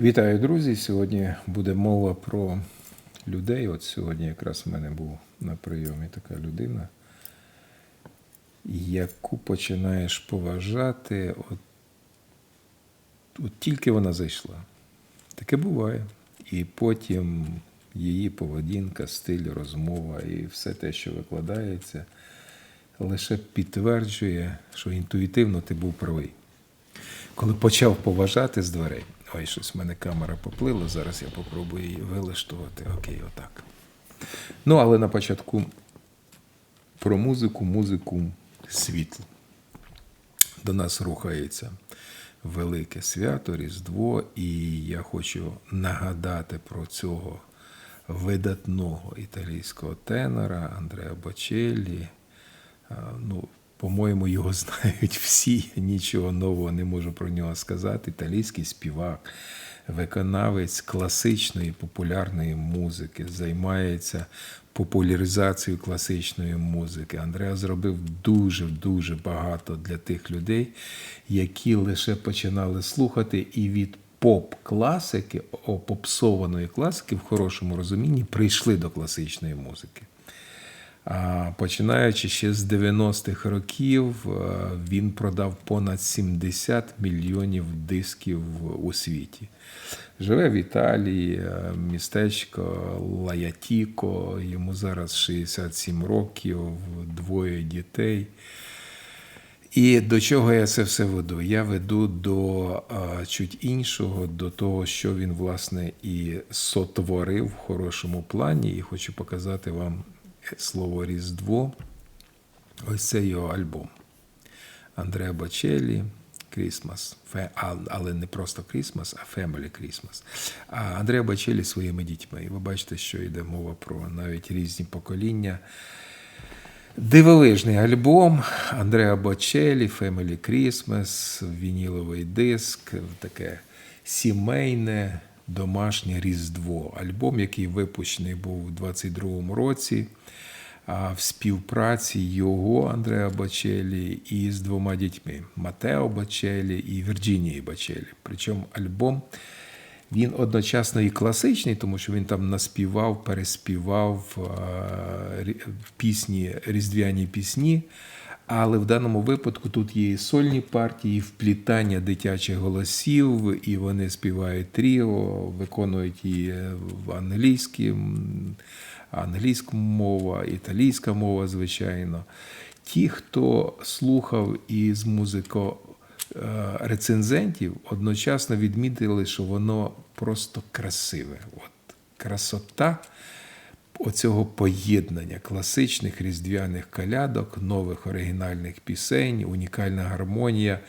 Вітаю, друзі! Сьогодні буде мова про людей. От сьогодні якраз в мене був на прийомі така людина, яку починаєш поважати, от, от тільки вона зайшла. Таке буває. І потім її поведінка, стиль, розмова і все те, що викладається, лише підтверджує, що інтуїтивно ти був правий. Коли почав поважати з дверей, ой, щось в мене камера поплила, зараз я попробую її вилаштувати. Окей, отак. Ну, але на початку про музику, музику світло. До нас рухається велике свято, Різдво, і я хочу нагадати про цього видатного італійського тенора Андреа Бочеллі. Ну, по-моєму, його знають всі. Нічого нового не можу про нього сказати. Італійський співак, виконавець класичної популярної музики, займається популяризацією класичної музики. Андреа зробив дуже-дуже багато для тих людей, які лише починали слухати і від поп-класики, о, попсованої класики в хорошому розумінні прийшли до класичної музики. Починаючи ще з 90-х років, е, він продав понад 70 мільйонів дисків у світі. Живе в Італії, е, містечко Лаятіко, йому зараз 67 років, двоє дітей. І до чого я це все веду? Я веду до а, чуть іншого, до того, що він, власне, і сотворив в хорошому плані, і хочу показати вам слово Різдво. Ось це його альбом. Андреа Бачелі, Крісмас. Але не просто Крісмас, а Family Christmas. А Андреа Бачелі своїми дітьми. І ви бачите, що йде мова про навіть різні покоління. Дивовижний альбом Андреа Бочелі, Family Christmas, вініловий диск, таке сімейне домашнє Різдво. Альбом, який випущений був у 22-му році в співпраці його Андреа Бачелі із двома дітьми Матео Бачелі і Вірджинії Бачелі. Причому альбом він одночасно і класичний, тому що він там наспівав, переспівав пісні, різдвяні пісні. Але в даному випадку тут є і сольні партії, і вплітання дитячих голосів, і вони співають тріо, виконують її в англійській, англійська мова, італійська мова, звичайно. Ті, хто слухав із музико рецензентів, одночасно відмітили, що воно просто красиве. От Красота оцього поєднання класичних різдвяних калядок, нових оригінальних пісень, унікальна гармонія,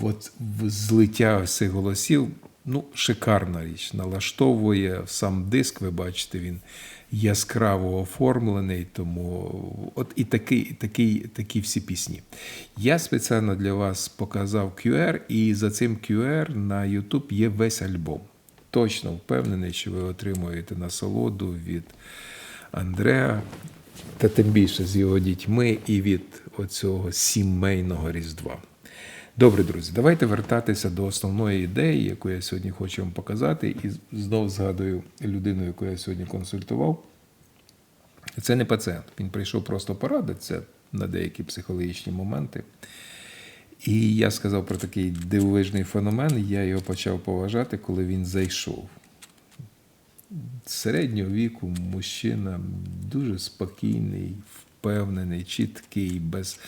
от злиття цих голосів. Ну, шикарна річ. Налаштовує сам диск, ви бачите, він яскраво оформлений. Тому от і такі, такі, такі всі пісні. Я спеціально для вас показав QR, і за цим QR на YouTube є весь альбом. Точно впевнений, що ви отримуєте насолоду від Андреа, та тим більше з його дітьми і від оцього сімейного різдва. Добре, друзі, давайте вертатися до основної ідеї, яку я сьогодні хочу вам показати, і знов згадую людину, яку я сьогодні консультував. Це не пацієнт. Він прийшов просто порадитися на деякі психологічні моменти. І я сказав про такий дивовижний феномен. Я його почав поважати, коли він зайшов. Середнього віку мужчина дуже спокійний, впевнений, чіткий, без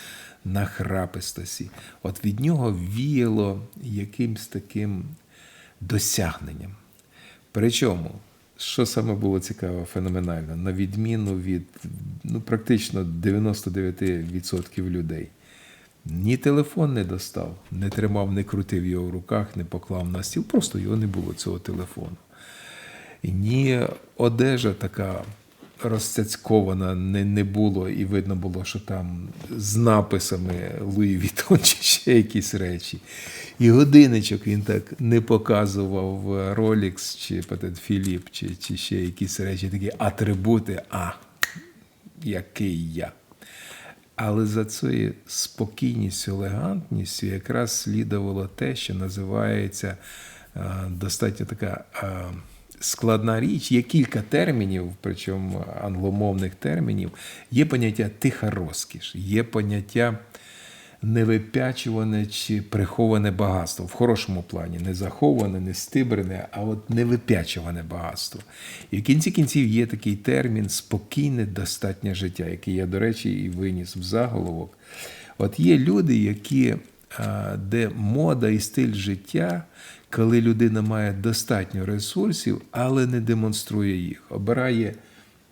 нахрапистості. От від нього віяло якимсь таким досягненням. Причому, що саме було цікаво, феноменально, на відміну від ну, практично 99% людей. Ні телефон не достав, не тримав, не крутив його в руках, не поклав на стіл, просто його не було цього телефону. Ні одежа така розцяцькована не, не було, і видно було, що там з написами Луї Вітон чи ще якісь речі. І годинничок він так не показував Rolex чи Патент Філіп, чи, чи ще якісь речі, такі атрибути, а який я. Але за цією спокійністю, елегантністю якраз слідувало те, що називається е, достатньо така е, складна річ. Є кілька термінів, причому англомовних термінів. Є поняття тиха розкіш, є поняття невипячуване чи приховане багатство. В хорошому плані, не заховане, не стибрене, а от невипячуване багатство. І в кінці кінців є такий термін спокійне достатнє життя, який я, до речі, і виніс в заголовок. От є люди, які, де мода і стиль життя, коли людина має достатньо ресурсів, але не демонструє їх, обирає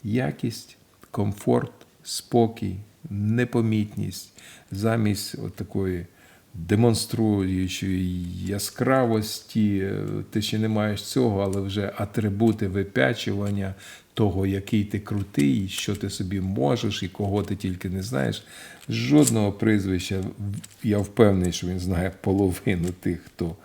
якість, комфорт, спокій, непомітність замість от такої демонструючої яскравості, ти ще не маєш цього, але вже атрибути випячування того, який ти крутий, що ти собі можеш і кого ти тільки не знаєш. Жодного прізвища, я впевнений, що він знає половину тих, хто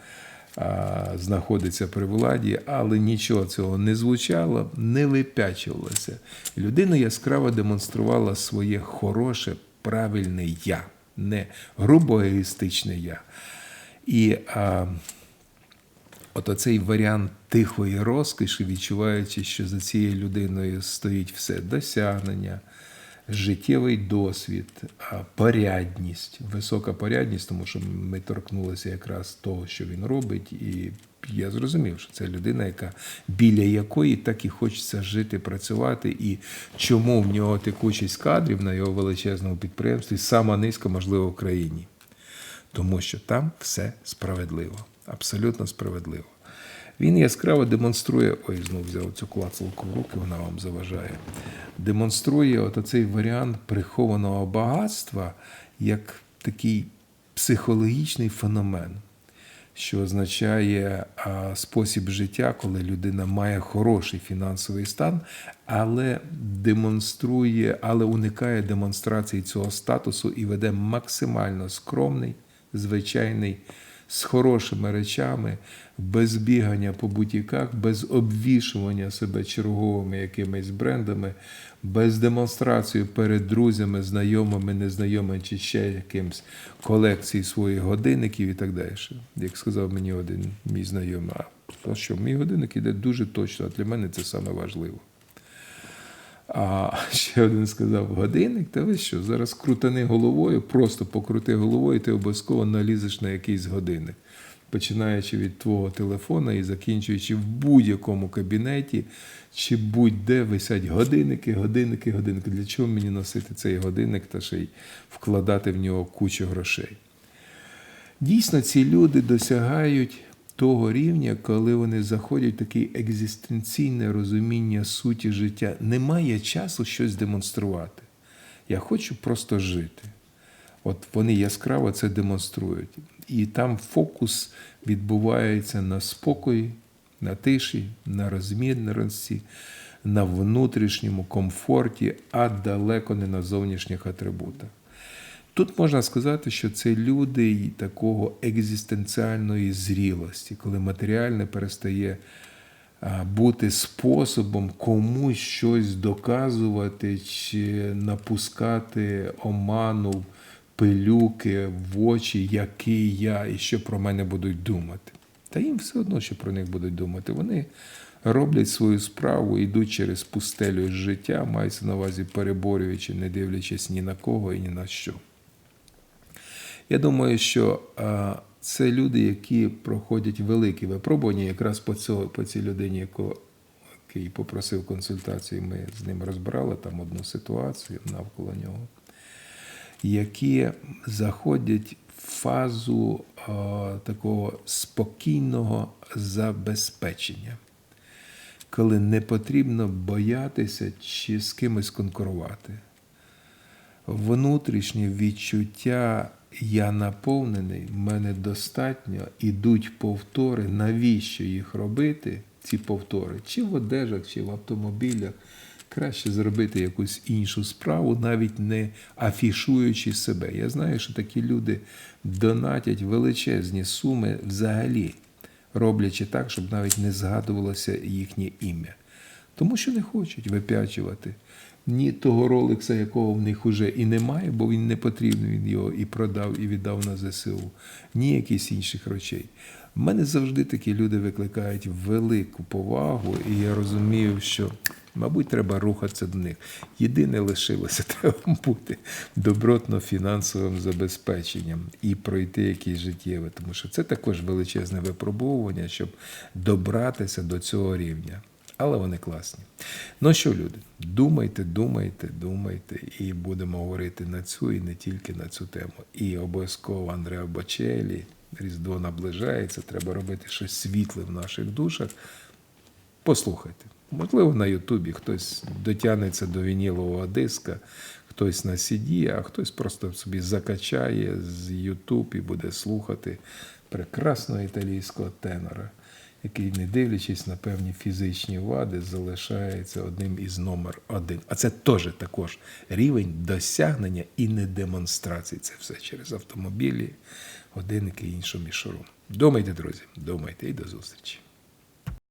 а, знаходиться при владі, але нічого цього не звучало, не випячувалося. Людина яскраво демонструвала своє хороше, правильне я, не грубо егоїстичне я. І а, от оцей варіант тихої розкоші, відчуваючи, що за цією людиною стоїть все досягнення, життєвий досвід, порядність, висока порядність, тому що ми торкнулися якраз того, що він робить, і я зрозумів, що це людина, яка біля якої так і хочеться жити, працювати, і чому в нього текучість кадрів на його величезному підприємстві сама низька, можливо, в країні. Тому що там все справедливо, абсолютно справедливо. Він яскраво демонструє, ой, знов взяв цю клацалку в руки, вона вам заважає. Демонструє от цей варіант прихованого багатства як такий психологічний феномен, що означає спосіб життя, коли людина має хороший фінансовий стан, але демонструє, але уникає демонстрації цього статусу і веде максимально скромний, звичайний з хорошими речами, без бігання по бутіках, без обвішування себе черговими якимись брендами, без демонстрації перед друзями, знайомими, незнайомими чи ще якимсь колекції своїх годинників і так далі. Як сказав мені один мій знайомий, а що мій годинник іде дуже точно, а для мене це саме важливо. А ще один сказав: годинник, та ви що? Зараз крутани головою, просто покрути головою, і ти обов'язково налізеш на якийсь годинник. Починаючи від твого телефона і закінчуючи в будь-якому кабінеті, чи будь-де висять годинники, годинники, годинники. Для чого мені носити цей годинник та ще й вкладати в нього кучу грошей? Дійсно, ці люди досягають того рівня, коли вони заходять в таке екзистенційне розуміння суті життя. Немає часу щось демонструвати. Я хочу просто жити. От вони яскраво це демонструють. І там фокус відбувається на спокої, на тиші, на розмірності, на внутрішньому комфорті, а далеко не на зовнішніх атрибутах. Тут можна сказати, що це люди такого екзистенціальної зрілості, коли матеріальне перестає бути способом комусь щось доказувати чи напускати оману, пилюки в очі, який я і що про мене будуть думати. Та їм все одно, що про них будуть думати. Вони роблять свою справу, йдуть через пустелю життя, мається на увазі переборюючи, не дивлячись ні на кого і ні на що. Я думаю, що а, це люди, які проходять великі випробування, якраз по цього, по цій людині, яку, який попросив консультації, ми з ним розбирали там одну ситуацію навколо нього. які заходять в фазу е, такого спокійного забезпечення, коли не потрібно боятися чи з кимось конкурувати. Внутрішнє відчуття я наповнений, в мене достатньо, ідуть повтори. Навіщо їх робити, ці повтори? Чи в одежах, чи в автомобілях. Краще зробити якусь іншу справу, навіть не афішуючи себе. Я знаю, що такі люди донатять величезні суми взагалі, роблячи так, щоб навіть не згадувалося їхнє ім'я. Тому що не хочуть вип'ячувати ні того роликса, якого в них уже і немає, бо він не потрібний, він його і продав, і віддав на ЗСУ, ні якихось інших речей. В мене завжди такі люди викликають велику повагу, і я розумію, що, мабуть, треба рухатися до них. Єдине лишилося, треба бути добротно-фінансовим забезпеченням і пройти якісь життєве, тому що це також величезне випробовування, щоб добратися до цього рівня. Але вони класні. Ну що, люди, думайте, думайте, думайте, і будемо говорити на цю і не тільки на цю тему. І обов'язково Андреа Бочелі, Різдво наближається, треба робити щось світле в наших душах. Послухайте. Можливо, на Ютубі хтось дотягнеться до вінілового диска, хтось на CD, а хтось просто собі закачає з Ютуб і буде слухати прекрасного італійського тенора який, не дивлячись на певні фізичні вади, залишається одним із номер один. А це теж також рівень досягнення і не демонстрації. Це все через автомобілі, годинники і іншу мішуру. Думайте, друзі, думайте і до зустрічі.